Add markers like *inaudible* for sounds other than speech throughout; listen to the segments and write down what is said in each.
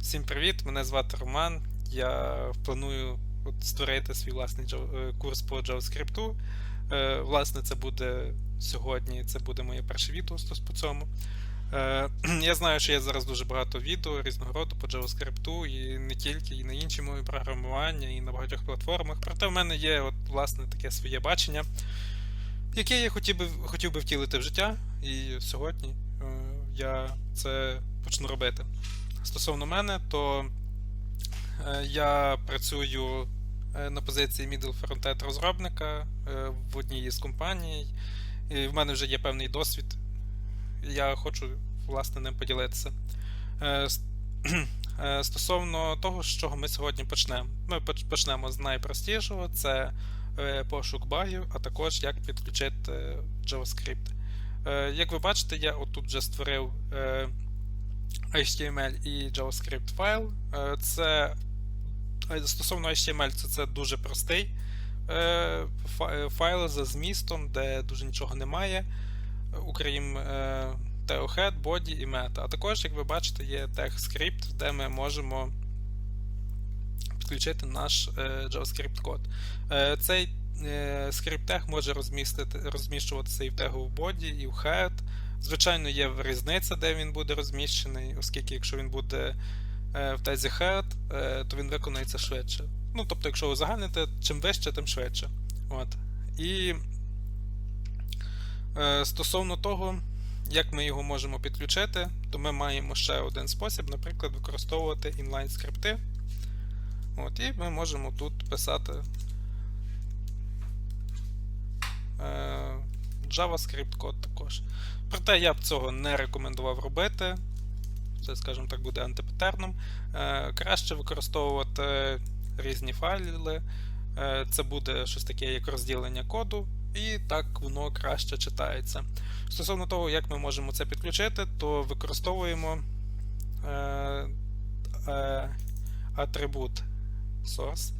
Всім привіт! Мене звати Роман. Я планую от створити свій власний е, курс по JavaScript. Е, Власне, це буде сьогодні, це буде моє перше відео по цьому. Е, *clears throat* Я знаю, що є зараз дуже багато відео різного роду по JavaScript, і не тільки, і на інші мови програмування, і на багатьох платформах. Проте в мене є от, власне таке своє бачення, яке я хотів би, хотів би втілити в життя, і сьогодні я це почну робити. Стосовно мене, то е, я працюю е, на позиції middle frontend розробника е, в одній із компаній, і в мене вже є певний досвід. Я хочу власне ним поділитися. *clears throat* Стосовно того, з чого ми сьогодні почнемо. Ми почнемо з найпростішого: це пошук багів, а також як підключити JavaScript. Як ви бачите, я отут вже створив HTML і JavaScript файл. Е, Це е, стосовно HTML, це, це дуже простий е, фа- файл за змістом, де дуже нічого немає, окрім TOHead, body і meta. А також, як ви бачите, є TextScript, де ми можемо підключити наш JavaScript код. Цей скрипт тег може розміщуватися і в тегу в body, і в head. Звичайно, є різниця, де він буде розміщений, оскільки якщо він буде е, в тезі head, е, то він виконається швидше. Ну, тобто, якщо узагальните, чим вище, тим швидше. От. І е, стосовно того, як ми його можемо підключити, то ми маємо ще один спосіб, наприклад, використовувати інлайн скрипти. От, і ми можемо тут писати JavaScript код також. Проте я б цього не рекомендував робити. Це, скажімо так, буде антипатерном. Е, краще використовувати різні файли. Е, це буде щось таке, як розділення коду, і так воно краще читається. Стосовно того, як ми можемо це підключити, то використовуємо е, е, атрибут source,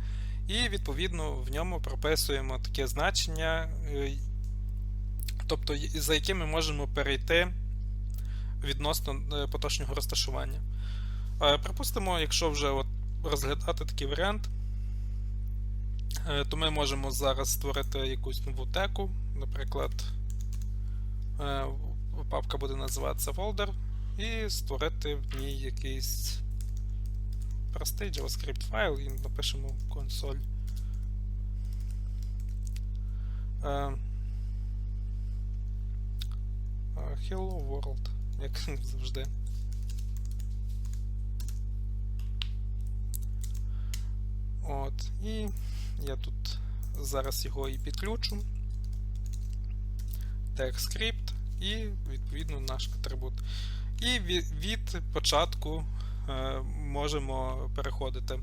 і відповідно в ньому прописуємо таке значення, е, тобто за яким ми можемо перейти відносно е, поточного розташування. Е, Припустимо, якщо вже от розглядати такий варіант, е, то ми можемо зараз створити якусь нову теку. Наприклад, папка буде називатися folder, і створити в ній якийсь простий JavaScript файл і напишемо консоль. Hello World, як завжди. От, і я тут зараз його і підключу. TextScript і відповідно наш атрибут. І ві- від початку е, можемо переходити.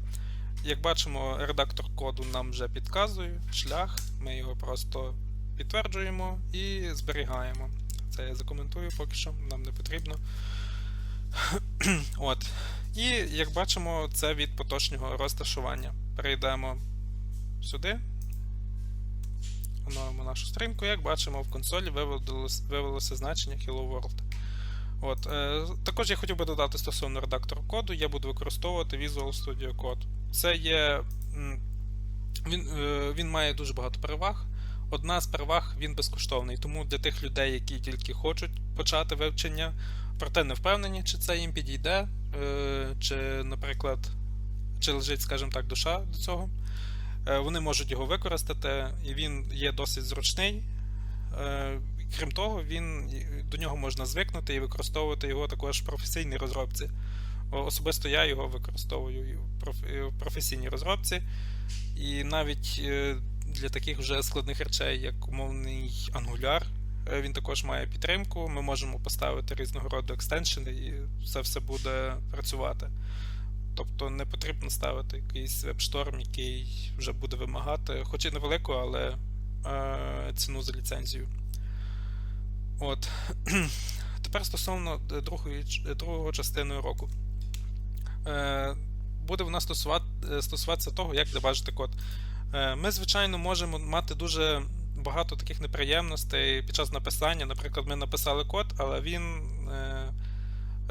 Як бачимо, редактор коду нам вже підказує шлях, ми його просто підтверджуємо і зберігаємо. Це я закоментую поки що, нам не потрібно. *clears throat* От. І як бачимо, це від поточного розташування. Перейдемо сюди. Оновимо нашу сторінку. Як бачимо, в консолі вивелося, вивелося значення Hello World. От, е, також я хотів би додати стосовно редактору коду, я буду використовувати Visual Studio Code. Це є. Він, е, він має дуже багато переваг. Одна з переваг він безкоштовний, тому для тих людей, які тільки хочуть почати вивчення, проте не впевнені, чи це їм підійде, е, чи, наприклад, чи лежить, скажімо так, душа до цього. Е, Вони можуть його використати, і він є досить зручний. Е, Крім того, він, до нього можна звикнути і використовувати його також в професійній розробці. Особисто я його використовую в професійній розробці. І навіть для таких вже складних речей, як умовний Angular, е, він також має підтримку. Ми можемо поставити різного роду екстеншени, і це все буде працювати. Тобто не потрібно ставити якийсь веб-шторм, який вже буде вимагати, хоч і невелику, але е, ціну за ліцензію. От. *clears throat* Тепер стосовно д- другої, другого частини уроку. Е, буде в нас стосувати, е, стосуватися того, як дебажити код. Е, ми, звичайно, можемо мати дуже багато таких неприємностей під час написання. Наприклад, ми написали код, але він е,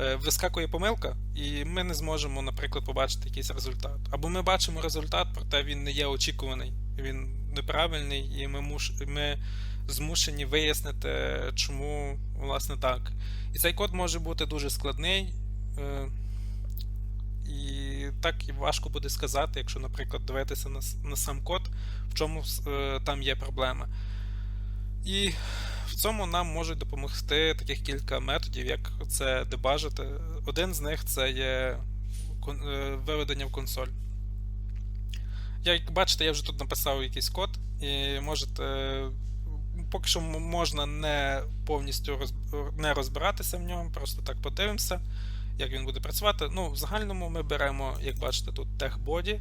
е, вискакує помилка, і ми не зможемо, наприклад, побачити якийсь результат. Або ми бачимо результат, проте він не є очікуваний, він неправильний, і ми, муш... ми змушені вияснити, чому власне так. І цей код може бути дуже складний. е, І так важко буде сказати, якщо, наприклад, дивитися на, на сам код, в чому е, там є проблема. І в цьому нам можуть допомогти таких кілька методів, як це дебажити. Один з них це є е, виведення в консоль. Як бачите, я вже тут написав якийсь код, і можете. Поки що можна не повністю роз- не розбиратися в ньому, просто так подивимося, як він буде працювати. Ну, в загальному ми беремо, як бачите, тут TechBody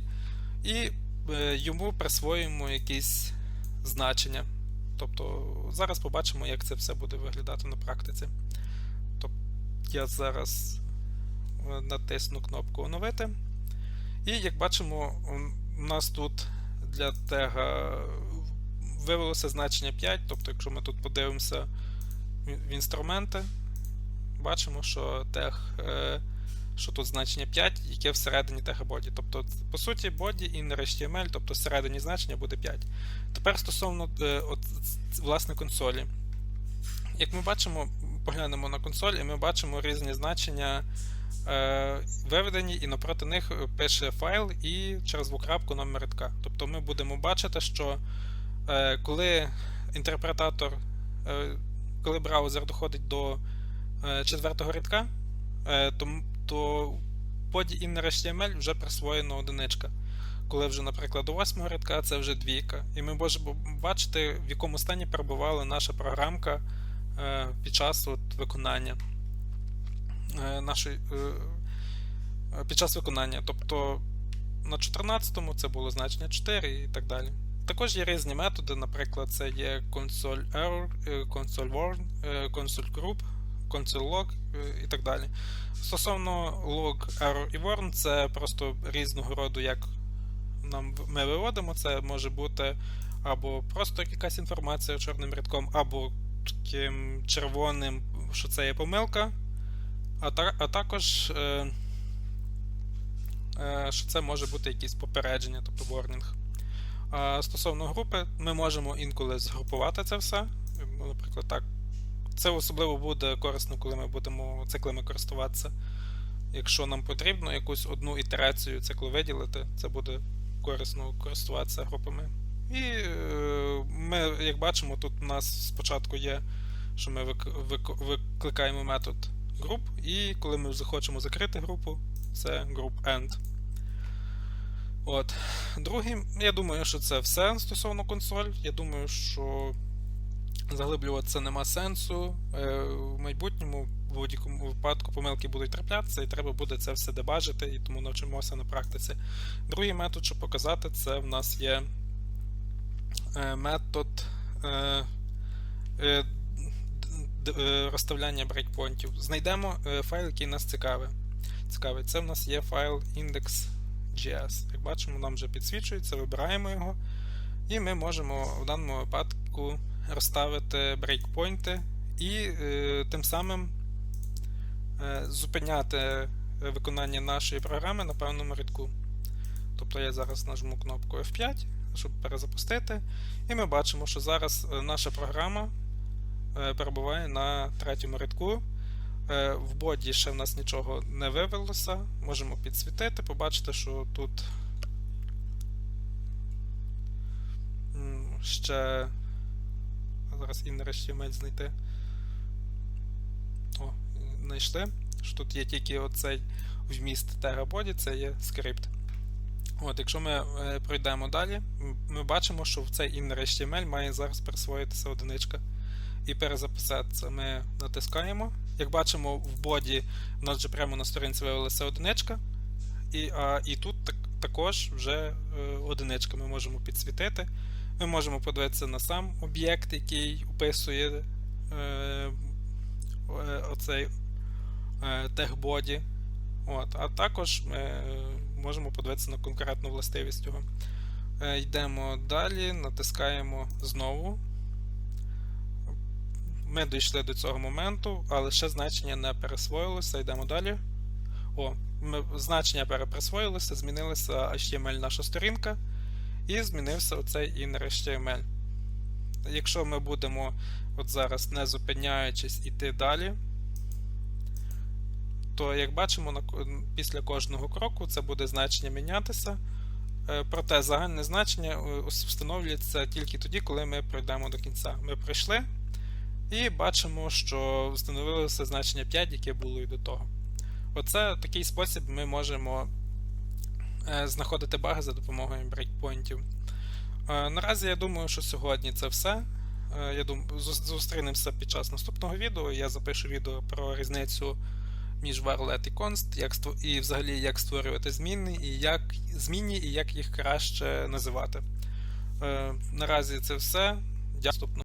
і е, йому присвоюємо якісь значення. Тобто зараз побачимо, як це все буде виглядати на практиці. Тобто я зараз е, натисну кнопку оновити. І як бачимо, у нас тут для тега вивелося значення 5. Тобто, якщо ми тут подивимося в інструменти, бачимо, що тег, е, що тут значення 5, яке всередині тега боді. Тобто, по суті, боді in HTML, тобто всередині значення буде 5. Тепер стосовно е, от, власне консолі. Як ми бачимо, поглянемо на консоль, і ми бачимо різні значення е, виведені, і напроти них пише файл і через двокрапку номер рядка. Тобто ми будемо бачити, що е, коли інтерпретатор, е, коли браузер доходить до четвертого рядка, е, то, поді in HTML вже присвоєна одиничка. Коли вже, наприклад, до восьмого рядка це вже двійка. І ми можемо бачити, в якому стані перебувала наша програмка е, під час от, виконання е, нашої, е, е, під час виконання. Тобто на 14-му це було значення 4 і так далі. Також є різні методи, наприклад, це є console error, е, console warn, е, console group, console log е, і так далі. Стосовно log, error і warn, це просто різного роду, як нам ми виводимо, це може бути або просто якась інформація чорним рядком, або таким червоним, що це є помилка, а, та, а також е, е, що це може бути якісь попередження, тобто. А стосовно групи, ми можемо інколи згрупувати це все. Наприклад, так. Це особливо буде корисно, коли ми будемо циклами користуватися. Якщо нам потрібно якусь одну ітерацію циклу виділити, це буде корисно користуватися групами. І е, ми, як бачимо, тут у нас спочатку є, що ми вик- вик- викликаємо метод груп, і коли ми захочемо закрити групу, це group end. От. Другий, я думаю, що це все стосовно консоль. Я думаю, що заглиблюватися нема сенсу. Е, В майбутньому в будь-якому випадку помилки будуть траплятися, і треба буде це все дебажити, і тому навчимося на практиці. Другий метод, щоб показати, це в нас є е, метод е, розставляння брейкпонтів. Знайдемо файл, який нас цікавий. цікавий. Це в нас є файл index.js. Як бачимо, нам вже підсвічується, вибираємо його. І ми можемо в даному випадку розставити брейкпойнти і е, тим самим е, зупиняти виконання нашої програми на певному рядку. Тобто я зараз нажму кнопку F5, щоб перезапустити. І ми бачимо, що зараз е, наша програма перебуває на третьому рядку. В боді ще в нас нічого не вивелося. Можемо підсвітити, побачити, що тут ще. Зараз інner HTML знайти. О, знайшли. Що тут є тільки оцей вміст TerraBody, це є скрипт. От, Якщо ми е, пройдемо далі, ми бачимо, що в цей inner HTML має зараз присвоїтися одиничка. І перезаписатися ми натискаємо. Як бачимо, в боді в нас вже прямо на сторінці виявилася одиничка. І, а, і тут так, також вже е, одиничка ми можемо підсвітити. Ми можемо подивитися на сам об'єкт, який описує е, е, оцей е, техбоді. От, а також ми можемо подивитися на конкретну властивість його. Е, йдемо далі, натискаємо знову. ми дійшли до цього моменту, але ще значення не пересвоїлося. Йдемо далі. О, ми, значення переприсвоїлися, змінилася HTML наша сторінка, і змінився оцей inner HTML. Якщо ми будемо от зараз, не зупиняючись, іти далі, то як бачимо, після кожного кроку це буде значення мінятися. Е, Проте загальне значення е, встановлюється тільки тоді, коли ми пройдемо до кінця. Ми пройшли і бачимо, що встановилося значення 5, яке було і до того. Оце такий спосіб ми можемо знаходити баги за допомогою брейкпойнтів. Е, Наразі я думаю, що сьогодні це все. Е, Я думаю, зустрінемося під час наступного відео. Я запишу відео про різницю між varlet і const, як і взагалі як створювати зміни, і як змінні, і як їх краще називати. Е, Наразі це все. Дякую.